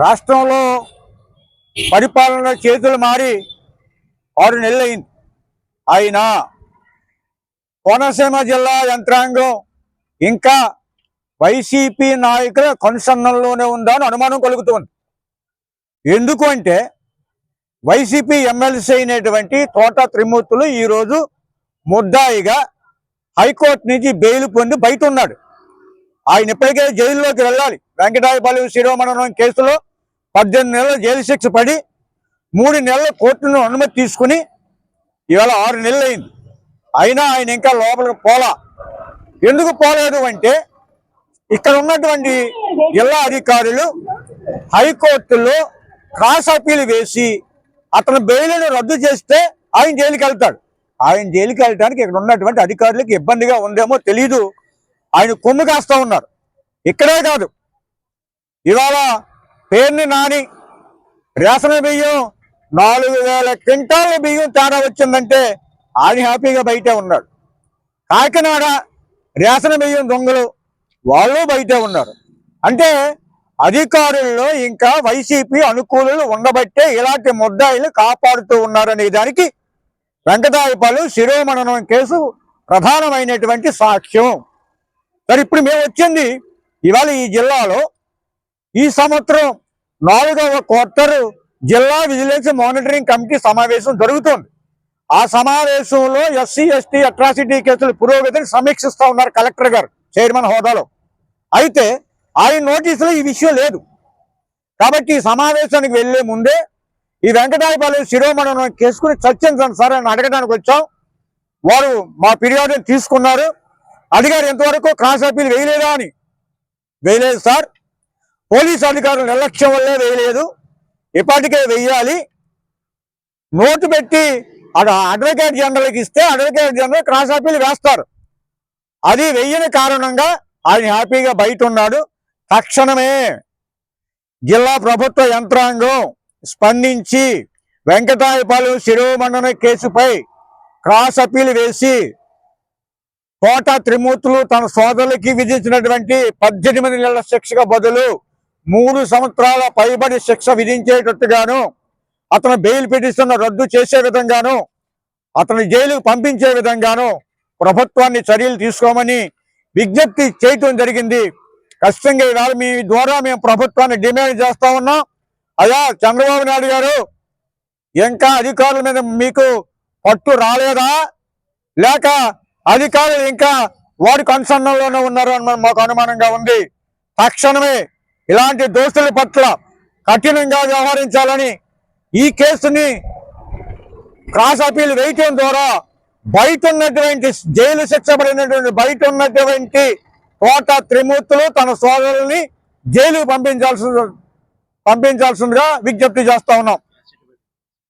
రాష్ట్రంలో పరిపాలన చేతులు మారి ఆరు నెలలైంది. అయింది అయినా కోనసీమ జిల్లా యంత్రాంగం ఇంకా వైసీపీ నాయకుల కనుసన్నల్లోనే ఉందని అనుమానం కలుగుతుంది. ఎందుకు అంటే వైసీపీ ఎమ్మెల్సీ అయినటువంటి తోట త్రిమూర్తులు ఈరోజు ముద్దాయిగా హైకోర్టు నుంచి బెయిల్ పొంది బయట ఉన్నాడు. ఆయన ఇప్పటికే జైల్లోకి వెళ్ళాలి. వెంకటాయపల్లి శిరోమణం కేసులో పద్దెనిమిది నెలలు జైలు శిక్ష పడి మూడు నెలల కోర్టును అనుమతి తీసుకుని ఇవాళ ఆరు నెలలు అయింది అయినా ఆయన ఇంకా లోపలికి పోలా. ఎందుకు పోలేదు అంటే ఇక్కడ ఉన్నటువంటి జిల్లా అధికారులు హైకోర్టులో క్రాస్ అప్పీల్ వేసి అతని బెయిల్ను రద్దు చేస్తే ఆయన జైలుకి వెళ్తాడు. ఆయన జైలుకి వెళ్ళడానికి ఇక్కడ ఉన్నటువంటి అధికారులకు ఇబ్బందిగా ఉందేమో తెలీదు. ఆయన కొమ్ము కాస్తా ఉన్నారు. ఇక్కడే కాదు. ఇవాళ పేరుని నాని రేషన్ బియ్యం నాలుగు వేల క్వింటాల బియ్యం తేడా వచ్చిందంటే ఆయన హ్యాపీగా బయటే ఉన్నాడు కాకినాడ రేషన్ బియ్యం దొంగలు వాళ్ళు బయటే ఉన్నారు. అంటే అధికారుల్లో ఇంకా వైసీపీ అనుకూలులు ఉండబట్టే ఇలాంటి ముద్దాయిలు కాపాడుతూ ఉన్నారనే దానికి వెంకటాయపాలు శిరోమణనం కేసు ప్రధానమైనటువంటి సాక్ష్యం. మరి ఇప్పుడు మేము వచ్చింది ఇవాళ ఈ జిల్లాలో ఈ సంవత్సరం నాలుగవ క్వార్టర్ జిల్లా విజిలెన్స్ మానిటరింగ్ కమిటీ సమావేశం జరుగుతోంది. ఆ సమావేశంలో ఎస్సీ ఎస్టీ అట్రాసిటీ కేసుల పురోగతిని సమీక్షిస్తా ఉన్నారు కలెక్టర్ గారు చైర్మన్ హోదాలో. అయితే ఆయన నోటీసులో ఈ విషయం లేదు. కాబట్టి ఈ సమావేశానికి వెళ్ళే ముందే ఈ వెంకటాయపాలెం శిరోమణం కేసుకుని చర్చించండి సార్ అని అడగడానికి వచ్చాం. వారు మా ఫిర్యాదుని తీసుకున్నారు. అడిగారు ఎంతవరకు క్రాస్ అప్పీల్ వేయలేదా అని? వేయలేదు సార్. పోలీస్ అధికారులు నిర్లక్ష్యం వల్లే వేయలేదు. ఇప్పటికే వెయ్యాలి నోటు పెట్టి అక్కడ అడ్వకేట్ జనరల్కి ఇస్తే అడ్వకేట్ జనరల్ క్రాస్ అప్పీల్ వేస్తారు. అది వెయ్యని కారణంగా ఆయన హ్యాపీగా బయట ఉన్నాడు. తక్షణమే జిల్లా ప్రభుత్వ యంత్రాంగం స్పందించి వెంకటాయపాలెం శిరోమండన కేసుపై క్రాస్ అప్పీల్ వేసి కోట త్రిమూర్తులు తన సోదరులకి విధించినటువంటి పద్దెనిమిది నెలల శిక్షకు బదులు మూడు సంవత్సరాల పైబడి శిక్ష విధించేటట్టుగాను అతను బెయిల్ పిటిషన్ రద్దు చేసే విధంగాను అతను జైలుకు పంపించే విధంగాను ప్రభుత్వాన్ని చర్యలు తీసుకోమని విజ్ఞప్తి చేయటం జరిగింది. ఖచ్చితంగా ఈనాడు మీ ద్వారా మేము ప్రభుత్వాన్ని డిమాండ్ చేస్తా ఉన్నాం. అయ్యా చంద్రబాబు నాయుడు గారు ఇంకా అధికారుల మీద మీకు పట్టు రాలేదా? లేక అధికారులు ఇంకా వారి కన్సర్న్లోనే ఉన్నారు అని మాకు అనుమానంగా ఉంది. తక్షణమే ఇలాంటి దోషుల పట్ల కఠినంగా వ్యవహరించాలని ఈ కేసుని క్రాస్ అపీల్ వేయటం ద్వారా బయట ఉన్నటువంటి జైలు శిక్ష పడినటువంటి బయట ఉన్నటువంటి కోట త్రిమూర్తులు తన సోదరుల్ని జైలుకు పంపించాల్సి పంపించాల్సిందిగా విజ్ఞప్తి చేస్తా ఉన్నాం.